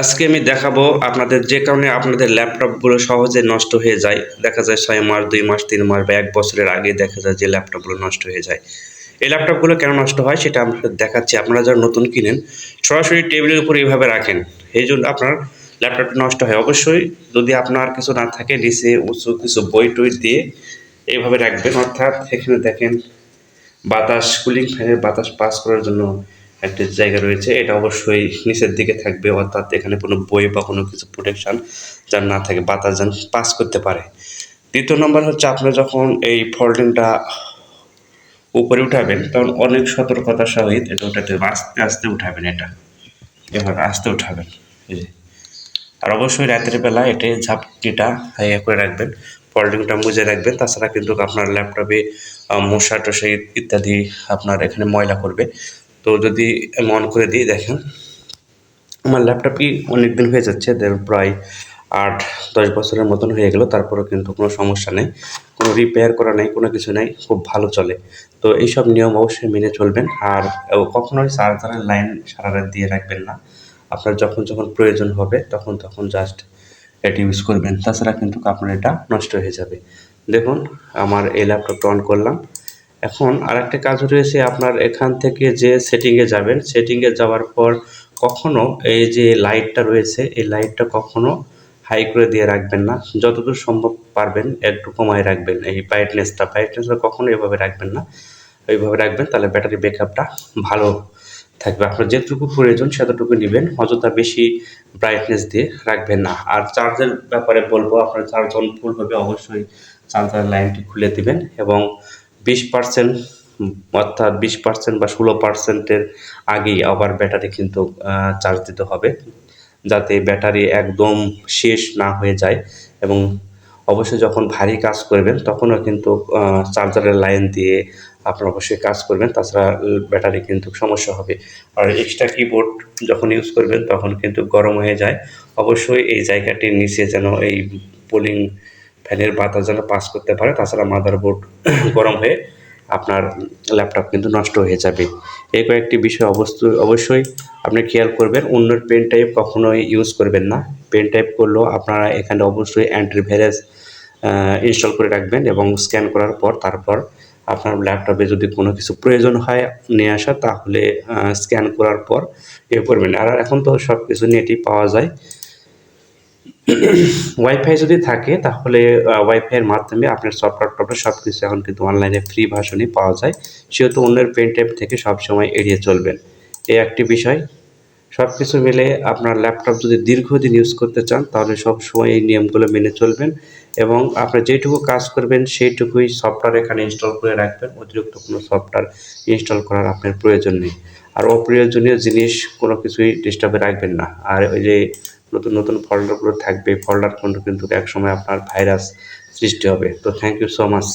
আজকে আমি দেখাবো আপনাদের যে কারণে আপনাদের ল্যাপটপগুলো সহজে নষ্ট হয়ে যায়। দেখা যায় ছয় মাস, দুই মাস, তিন মাস বা এক বছরের আগে দেখা যায় যে ল্যাপটপগুলো নষ্ট হয়ে যায়। এই ল্যাপটপগুলো কেন নষ্ট হয় সেটা আমরা দেখাচ্ছি। আপনারা যারা নতুন কিনেন, সরাসরি টেবিলের উপর এইভাবে রাখেন। এই জন্য আপনার ল্যাপটপটা নষ্ট হয়। অবশ্যই যদি আপনার কিছু না থাকে, নিচে উঁচু কিছু বই টই দিয়ে এইভাবে রাখবেন। অর্থাৎ এখানে দেখেন বাতাস, কুলিং ফ্যানের বাতাস পাস করার জন্য একটা জায়গা রয়েছে, এটা অবশ্যই নিচের দিকে থাকবে, অর্থাৎ এখানে কোনো বই বা কোনো কিছু প্রোটেকশন যার না থাকে, বাতাস যেন পাস করতে পারে। দ্বিতীয় নম্বর হচ্ছে আপনারা যখন এই ফোল্ডিংটা উপরে উঠাবেন, তখন অনেক সতর্কতার সহিত এটা উঠাতে আস্তে আস্তে উঠাবেন এটা। এভাবে আস্তে উঠাবেন আর অবশ্যই রাতের বেলা এটা ঝাপটিটা ইয়ে করে রাখবেন ফোল্ডিংটা মুজে রাখবেন, তাছাড়া কিন্তু আপনার ল্যাপটপে মশা টশা ইত্যাদি আপনার এখানে ময়লা করবে তো যদি আমি অন করে দিই দেখেন, আমার ল্যাপটপই অনেক দিন হয়ে যাচ্ছে প্রায় আট, দশ বছরের মতন হয়ে গেল, তারপরেও কিন্তু কোনো সমস্যা নেই, কোনো রিপেয়ার করা নেই, কোনো কিছু নেই, খুব ভালো চলে। তো এইসব নিয়ম অবশ্যই মেনে চলবেন, আর কখনোই চার্জারের লাইন সারা রাত দিয়ে রাখবেন না। আপনার যখন যখন প্রয়োজন হবে, তখন তখন জাস্ট এটি ইউজ করবেন। তাছাড়া কিন্তু আপনার এটা নষ্ট হয়ে যাবে। দেখুন, আমার এই ল্যাপটপটা অন করলাম। এখন আরেকটা কাজ রয়েছে আপনার এখান থেকে যে সেটিংয়ে যাবেন সেটিংয়ে যাওয়ার পর কখনো এই যে লাইটটা রয়েছে, এই লাইটটা কখনো হাই করে দিয়ে রাখবেন না। যতদূর সম্ভব পারবেন, একটু কমায় রাখবেন। এই ব্রাইটনেসটা ব্রাইটনেসটা কখনো এভাবে রাখবেন না। এইভাবে রাখবেন, তাহলে ব্যাটারি ব্যাকআপটা ভালো থাকবে। আপনার যেটুকু প্রয়োজন সেতটুকু নেবেন, অযথা বেশি ব্রাইটনেস দিয়ে রাখবেন না। আর চার্জের ব্যাপারে বলব, আপনার চার্জ ফুল হবে অবশ্যই চার্জার লাইনটি খুলে দিবেন এবং বিশ পার্সেন্ট অর্থাৎ বিশ পার্সেন্ট বা ষোলো পার্সেন্টের আগেই আবার ব্যাটারি কিন্তু চার্জ দিতে হবে। যাতে ব্যাটারি একদম শেষ না হয়ে যায় এবং অবশ্যই যখন ভারী কাজ করবেন, তখনও কিন্তু চার্জারের লাইন দিয়ে আপনারা অবশ্যই কাজ করবেন। তাছাড়া ব্যাটারি কিন্তু সমস্যা হবে। আর এক্সট্রা কিবোর্ড যখন ইউজ করবেন, তখন কিন্তু গরম হয়ে যায়। অবশ্যই এই জায়গাটির নিচে যেন এই পোলিং ফ্যানের বাতাস যেন পাস করতে পারে, তাছাড়া মাদারবোর্ড গরম হয়ে আপনার ল্যাপটপ কিন্তু নষ্ট হয়ে যাবে। এই কয়েকটি বিষয় অবশ্যই অবশ্যই আপনি খেয়াল করবেন, অন্যের পেন টাইপ কখনোই ইউজ করবেন না। পেন টাইপ করলেও আপনারা এখানে অবশ্যই অ্যান্টিভাইরাস ইনস্টল করে রাখবেন এবং স্ক্যান করার পর তারপর আপনার ল্যাপটপে যদি কোনো কিছু প্রয়োজন হয় নিয়ে আসা, তাহলে স্ক্যান করার পর ইয়ে করবেন। আর এখন তো সব কিছু নেটই পাওয়া যায়। ওয়াইফাই যদি থাকে, তাহলে ওয়াইফাইয়ের মাধ্যমে আপনার সফটওয়্যার টপে সব কিছু এখন কিন্তু অনলাইনে ফ্রি ভার্সনই পাওয়া যায়। সেহেতু অন্যের পেন থেকে সবসময় এড়িয়ে চলবেন। এই একটি বিষয়। সব কিছু মিলে আপনার ল্যাপটপ যদি দীর্ঘদিন ইউজ করতে চান, তাহলে সব সময় এই নিয়মগুলো মেনে চলবেন এবং আপনি যেটুকু কাজ করবেন, সেইটুকুই সফটওয়্যার এখানে ইনস্টল করে রাখবেন। অতিরিক্ত কোনো সফটওয়্যার ইনস্টল করার আপনার প্রয়োজন নেই। আর অপ্রয়োজনীয় জিনিস কোনো কিছুই ডিস্টার্বে রাখবেন না। আর ওই যে নতুন নতুন ফল্ডারগুলো থাকবে। ফল্ডার কিন্তু একসময় আপনার ভাইরাস সৃষ্টি হবে। তো থ্যাংক ইউ সো মাচ